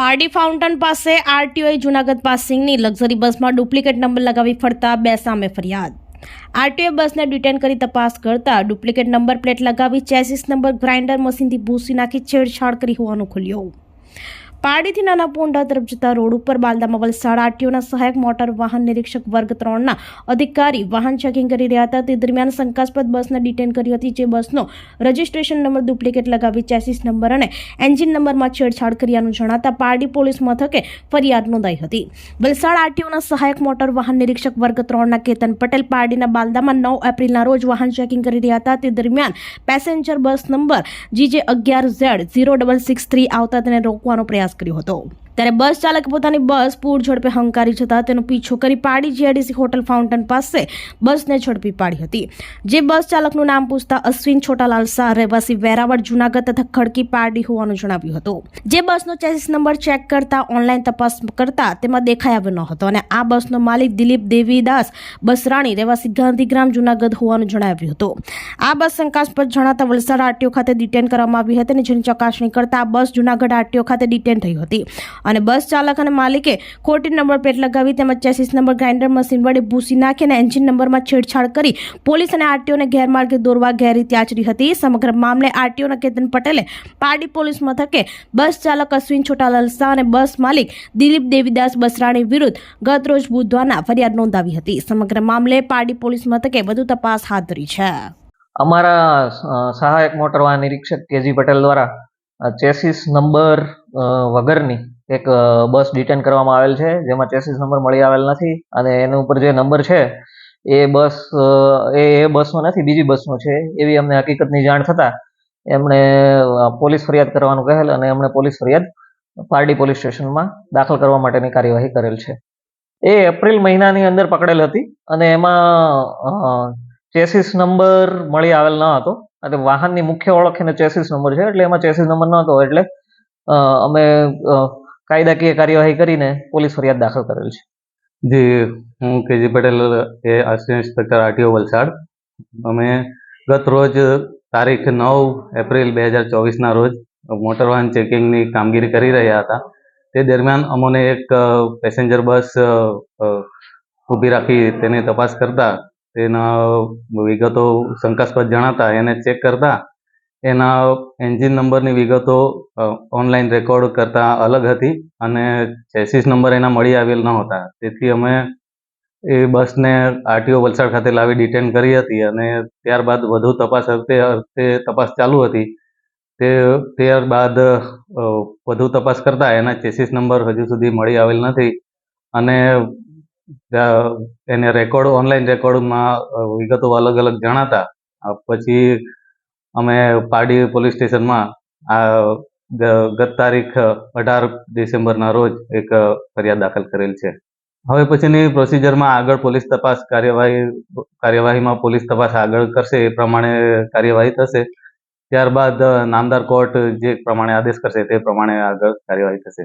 Pardi fountain પાસે આરટીઓએ જુનાગઢ પાસિંગની લક્ઝરી બસમાં ડુપ્લિકેટ નંબર લગાવી ફરતા બે સામે ફરિયાદ. આરટીઓએ બસને ડિટેન કરી તપાસ કરતા ડુપ્લિકેટ નંબર પ્લેટ લગાવી ચેસિસ નંબર ગ્રાઇન્ડર મશીનથી ભૂસી નાખી છેડછાડ કરી હોવાનું ખુલ્યું. પારડીથી નાના પોંડા તરફ જતા રોડ ઉપર બાલદામાં વલસાડ આરટીઓના સહાયક મોટર વાહન નિરીક્ષક વર્ગ ત્રણના અધિકારી વાહન ચેકિંગ કરી રહ્યા હતા. તે દરમિયાન શંકાસ્પદ બસને ડિટેન કરી હતી, જે બસનો રજિસ્ટ્રેશન નંબર ડુપ્લિકેટ લગાવી ચેસીસ નંબર અને એન્જિન નંબરમાં છેડછાડ કર્યાનું જણાતા પારડી પોલીસ મથકે ફરિયાદ નોંધાઈ હતી. વલસાડ આરટીઓના સહાયક મોટર વાહન નિરીક્ષક વર્ગ ત્રણના કેતન પટેલ પારડીના બાલદામાં નવ એપ્રિલના રોજ વાહન ચેકિંગ કરી રહ્યા હતા. તે દરમિયાન પેસેન્જર બસ નંબર જીજે અગિયાર Z zero double six three આવતા તેને રોકવાનો પ્રયાસ કર્યો હતો. ત્યારે બસ ચાલકે પોતાની બસ પૂર ઝડપે હંકારી જતા તેનો પીછો કરી પાડી જીઆરડીસી હોટલ ફાઉન્ટન પાસે બસને ઝડપી પાડી હતી. જે બસ ચાલકનું નામ પૂછતા અશ્વિન છોટાલાલ શાહ, રહેવાસી વેરાવળ, જુનાગઢ તથા ખડકી પાડી હોવાનું જણાવ્યું હતું. જે બસનો ચેસિસ નંબર ચેક કરતા, ઓનલાઈન તપાસ કરતા તેમાં દેખાઈ આવ્યો ન હતો અને આ બસનો માલિક દિલીપ દેવીદાસ બસરાણી, રહેવાસી ગાંધીગ્રામ, જુનાગઢ હોવાનું જણાવ્યું હતું. આ બસ શંકાસ્પદ જણાતા વલસાડ આરટીઓ ખાતે ડિટેન કરવામાં આવી હતી અને જેની ચકાસણી કરતા આ બસ જુનાગઢ આરટીઓ ખાતે ડિટેન થઈ હતી. અને બસ ચાલક અને માલિકે ખોટી નંબર પ્લેટ લગાવી તેમજ ચેસીસ નંબર ગ્રાઇન્ડર મશીન વડે ભૂસી નાખી અને એન્જિન નંબરમાં છેડછાડ કરી પોલીસ અને આરટીઓને ગેરમાર્ગે દોરવા ગેરરીતિ આચરી હતી. સમગ્ર મામલે આરટીઓના કેતન પટેલે પારડી પોલીસ મથકે બસ ચાલક અશ્વિન છોટાલાલ શાહ અને બસ માલિક દિલીપ દેવીદાસ બસરાણી વિરુદ્ધ ગત રોજ બુધવારના ફરિયાદ નોંધાવી હતી. સમગ્ર મામલે પારડી પોલીસ મથકે વધુ તપાસ હાથ ધરી છે. અમારા સહાયક મોટર વાહન નિરીક્ષક કેજી પટેલ દ્વારા ચેસીસ નંબર વગરની એક બસ ડિટેન કરવામાં આવેલ છે, જેમાં ચેસિસ નંબર મળી આવેલ નથી અને એના ઉપર જે નંબર છે, એ બસ એ એ બસનો નથી, બીજી બસનો છે. એવી અમને હકીકતની જાણ થતાં એમણે પોલીસ ફરિયાદ કરવાનું કહેલ અને એમણે પોલીસ ફરિયાદ પારડી પોલીસ સ્ટેશનમાં દાખલ કરવા માટેની કાર્યવાહી કરેલ છે. એ એપ્રિલ મહિનાની અંદર પકડેલ હતી અને એમાં ચેસીસ નંબર મળી આવેલ ન હતો. અને વાહનની મુખ્ય ઓળખ એને ચેસિસ નંબર છે, એટલે એમાં ચેસીસ નંબર ન હતો એટલે અમે કાયદાકીય કાર્યવાહી કરીને પોલીસ ફરિયાદ દાખલ કરેલ છે. જી, હું કેજી પટેલ, એ આસિસ્ટન્ટ ઇન્સ્પેક્ટર આરટીઓ વલસાડ. અમે ગત રોજ તારીખ નવ એપ્રિલ બે હજાર ચોવીસના રોજ મોટર વાહન ચેકિંગની કામગીરી કરી રહ્યા હતા. તે દરમિયાન અમોને એક પેસેન્જર બસ ઊભી રાખી તેની તપાસ કરતા તેના વિગતો શંકાસ્પદ જણાતા એને ચેક કરતા એના એન્જિન નંબરની વિગતો ઓનલાઈન રેકોર્ડ કરતાં અલગ હતી અને ચેસીસ નંબર એના મળી આવેલ ન હતા તેથી અમે એ બસને આરટીઓ વલસાડ ખાતે લાવી ડિટેન કરી હતી અને ત્યારબાદ વધુ તપાસ અર્થે તપાસ ચાલુ હતી. તે, ત્યારબાદ વધુ તપાસ કરતા એના ચેસીસ નંબર હજુ સુધી મળી આવેલ નથી અને એને રેકોર્ડ, ઓનલાઈન રેકોર્ડમાં વિગતો અલગ અલગ જણાતા પછી અમે પારડી પોલીસ સ્ટેશનમાં આ ગત તારીખ અઢાર ડિસેમ્બરના રોજ એક ફરિયાદ દાખલ કરેલ છે. હવે પછીની પ્રોસિજરમાં આગળ પોલીસ તપાસ કાર્યવાહી, કાર્યવાહીમાં પોલીસ તપાસ આગળ કરશે એ પ્રમાણે કાર્યવાહી થશે. ત્યારબાદ નામદાર કોર્ટ જે પ્રમાણે આદેશ કરશે તે પ્રમાણે આગળ કાર્યવાહી થશે.